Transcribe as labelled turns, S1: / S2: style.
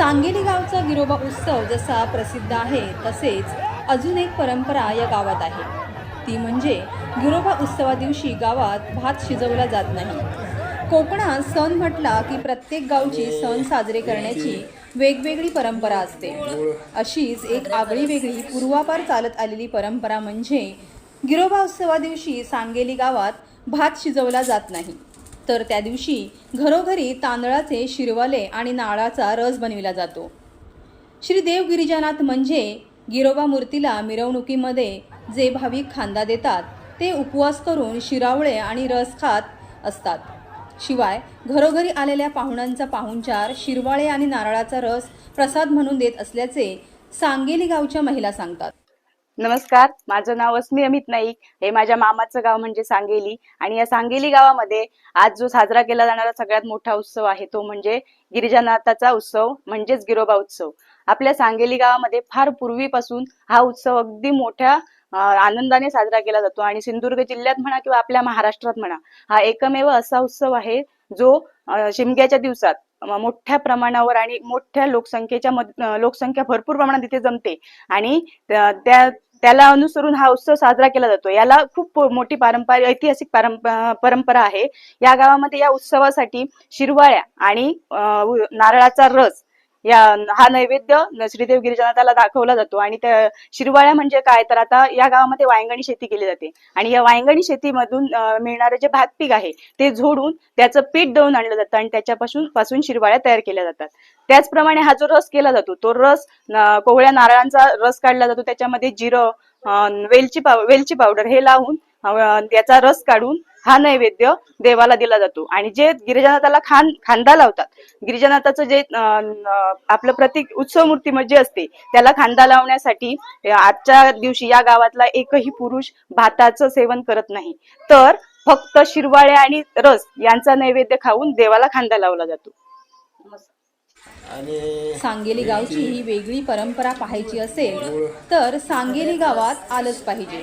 S1: सांगेली गावचा गिरोबा उत्सव जसा प्रसिद्ध आहे तसेच अजून एक परंपरा या गावात आहे. ती म्हणजे गिरोबा उत्सवा दिवशी गावात भात शिजवला जात नाही. कोकणात सण म्हटला की प्रत्येक गावची सण साजरे करण्याची वेगवेगळी परंपरा असते. अशीच एक आगळी वेगळी पूर्वापार चालत आलेली परंपरा म्हणजे गिरोबा उत्सवा दिवशी सांगेली गावात भात शिजवला जात नाही. तर त्या दिवशी घरोघरी तांदळाचे शिरवाले आणि नाळाचा रस बनविला जातो. श्री देव गिरिजानाथ म्हणजे गिरोबा मूर्तीला मिरवणुकीमध्ये जे भाविक खांदा देतात ते उपवास करून शिरावळे आणि रस खात असतात. शिवाय घरोघरी आलेल्या पाहुण्यांचा पाहुणचार शिरवाळे आणि नारळाचा रस प्रसाद म्हणून देत असल्याचे सांगेली गावच्या महिला सांगतात.
S2: नमस्कार माझं नाव अस्मी अमित नाईक. हे माझ्या मामाचं गाव म्हणजे सांगेली. आणि या सांगेली गावामध्ये आज जो साजरा केला जाणारा सगळ्यात मोठा उत्सव आहे तो म्हणजे गिरिजानाथाचा उत्सव म्हणजेच गिरोबा उत्सव. आपल्या सांगेली गावामध्ये फार पूर्वीपासून हा उत्सव अगदी मोठ्या आनंदाने साजरा केला जातो. आणि सिंधुदुर्ग जिल्ह्यात म्हणा किंवा आपल्या महाराष्ट्रात म्हणा हा एकमेव असा उत्सव आहे जो शिमग्याच्या दिवसात मोठ्या प्रमाणावर आणि मोठ्या लोकसंख्येच्या लोकसंख्या भरपूर प्रमाणात तिथे जमते. आणि त्या त्याला अनुसरून हा उत्सव साजरा केला जातो. याला खूप मोठी पारंपरिक ऐतिहासिक परंपरा आहे. या गावामध्ये या उत्सवासाठी शिरवाळ्या आणि नारळाचा रस या हा नैवेद्य श्रीदेव गिरिजनाथाला दाखवला जातो. आणि त्या शिरवाळ्या म्हणजे काय? तर आता या गावामध्ये वायंगणी शेती केली जाते. आणि या वायंगणी शेतीमधून मिळणारे जे भात पीक आहे ते झोडून त्याचं पीठ दळून आणलं जातं आणि त्याच्यापासून पासून शिरवाळ्या तयार केल्या जातात. त्याचप्रमाणे हा जो रस केला जातो तो रस कोवळ्या नारळांचा रस काढला जातो. त्याच्यामध्ये जिरं वेलची पाव वेलची पावडर हे लावून त्याचा रस काढून हा नैवेद्य देवाला दिला जातो. आणि जे गिरिजानाथाला खान खांदा लावतात गिरिजानाथाचं जे आपलं प्रतीक उत्सव मूर्ती म्हणजे असते त्याला खांदा लावण्यासाठी आजच्या दिवशी या गावातला एकही पुरुष भाताचं सेवन करत नाही. तर फक्त शिरवाळे आणि रस यांचा नैवेद्य खाऊन देवाला खांदा लावला जातो.
S3: आणि
S1: सांगेली गावची ही वेगळी परंपरा पाहायची असेल तर सांगेली गावात आलंच पाहिजे.